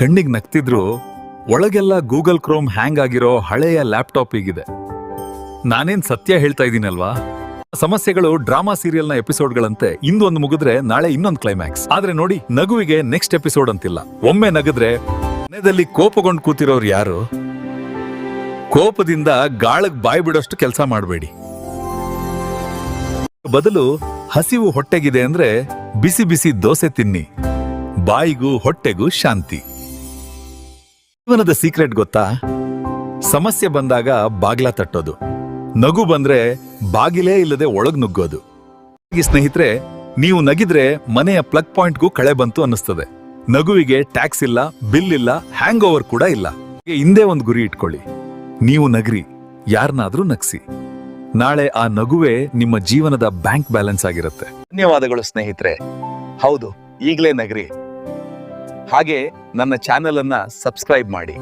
ಕಣ್ಣಿಗೆ ನಗ್ತಿದ್ರು, ಒಳಗೆಲ್ಲ Google Chrome ಹ್ಯಾಂಗ್ ಆಗಿರೋ ಹಳೆಯ ಲ್ಯಾಪ್ಟಾಪ್ ಈಗಿದೆ ನಾನೇನ್ ಸತ್ಯ ಹೇಳ್ತಾ ಇದ್ದೀನಲ್ವಾ ಸಮಸ್ಯೆಗಳು ಡ್ರಾಮಾ ಸೀರಿಯಲ್ನ ಎಪಿಸೋಡ್ಗಳಂತೆ ಇಂದೊಂದು ಮುಗಿದ್ರೆ ನಾಳೆ ಇನ್ನೊಂದು ಕ್ಲೈಮ್ಯಾಕ್ಸ್. ಆದ್ರೆ ನೋಡಿ, ನಗುವಿಗೆ ನೆಕ್ಸ್ಟ್ ಎಪಿಸೋಡ್ ಅಂತಿಲ್ಲ. ಒಮ್ಮೆ ನಗದ್ರೆ ಮನೆಯಲ್ಲಿ ಕೋಪಗೊಂಡು ಕೂತಿರೋರು ಯಾರು? ಕೋಪದಿಂದ ಗಾಳಗ್ ಬಾಯ್ ಬಿಡೋಷ್ಟು ಕೆಲಸ ಮಾಡಬೇಡಿ. ಬದಲು ಹಸಿವು ಹೊಟ್ಟೆಗಿದೆ ಅಂದ್ರೆ ಬಿಸಿ ಬಿಸಿ ದೋಸೆ ತಿನ್ನಿ. ಬಾಯಿಗೂ ಹೊಟ್ಟೆಗೂ ಶಾಂತಿ. ಜೀವನದ ಸೀಕ್ರೆಟ್ ಗೊತ್ತಾ? ಸಮಸ್ಯೆ ಬಂದಾಗ ಬಾಗ್ಲ ತಟ್ಟೋದು. ನಗು ಬಂದ್ರೆ ಬಾಗಿಲೇ ಇಲ್ಲದೆ ಒಳಗ್ ನುಗ್ಗೋದು. ಸ್ನೇಹಿತರೆ, ನೀವು ನಗಿದ್ರೆ ಮನೆಯ ಪ್ಲಗ್ ಪಾಯಿಂಟ್ಗೂ ಕಳೆ ಬಂತು ಅನ್ನಿಸ್ತದೆ. ನಗುವಿಗೆ ಟ್ಯಾಕ್ಸ್ ಇಲ್ಲ, ಬಿಲ್ ಇಲ್ಲ ಹ್ಯಾಂಗ್ ಓವರ್ ಕೂಡ ಇಲ್ಲ. ಹಿಂದೆ ಒಂದು ಗುರಿ ಇಟ್ಕೊಳ್ಳಿ. ನೀವು ನಗ್ರಿ ಯಾರನ್ನಾದ್ರೂ ನಗ್ಸಿ. ನಾಳೆ ಆ ನಗುವೆ ನಿಮ್ಮ ಜೀವನದ ಬ್ಯಾಂಕ್ ಬ್ಯಾಲೆನ್ಸ್ ಆಗಿರುತ್ತೆ. ಧನ್ಯವಾದಗಳು ಸ್ನೇಹಿತರೆ. ಹೌದು, ಈಗಲೇ ನಗ್ರಿ. ಹಾಗೆ ನನ್ನ ಚಾನೆಲನ್ನು ಸಬ್ಸ್ಕ್ರೈಬ್ ಮಾಡಿ.